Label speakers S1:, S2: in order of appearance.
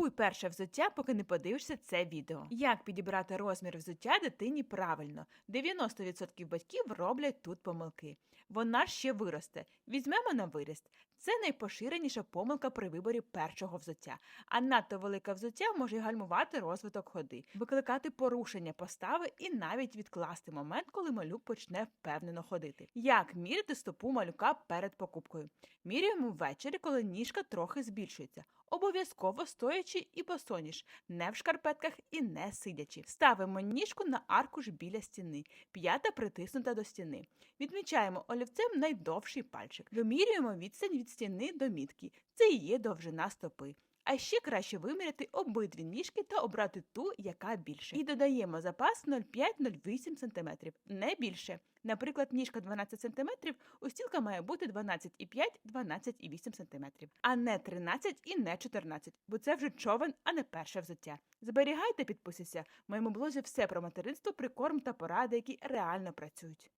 S1: купуй перше взуття, поки не подивишся це відео. Як підібрати розмір взуття дитині правильно? 90% батьків роблять тут помилки. Вона ще виросте. Візьмемо на виріст. Це найпоширеніша помилка при виборі першого взуття. А надто велике взуття може гальмувати розвиток ходи, викликати порушення постави і навіть відкласти момент, коли малюк почне впевнено ходити. Як міряти стопу малюка перед покупкою? Міряємо ввечері, коли ніжка трохи збільшується. Обов'язково стоячи і босоніж, не в шкарпетках і не сидячи. Ставимо ніжку на аркуш біля стіни, п'ята притиснута до стіни. Відмічаємо олівцем найдовший пальчик. Вимірюємо відстань від стіни до мітки. Це і є довжина стопи. А ще краще виміряти обидві ніжки та обрати ту, яка більше. І додаємо запас 0,5-0,8 см, не більше. Наприклад, ніжка 12 см, устілка має бути 12,5-12,8 см, а не 13 і не 14, бо це вже човен, а не перше взуття. Зберігайте, підписуйся. В моєму блозі все про материнство, прикорм та поради, які реально працюють.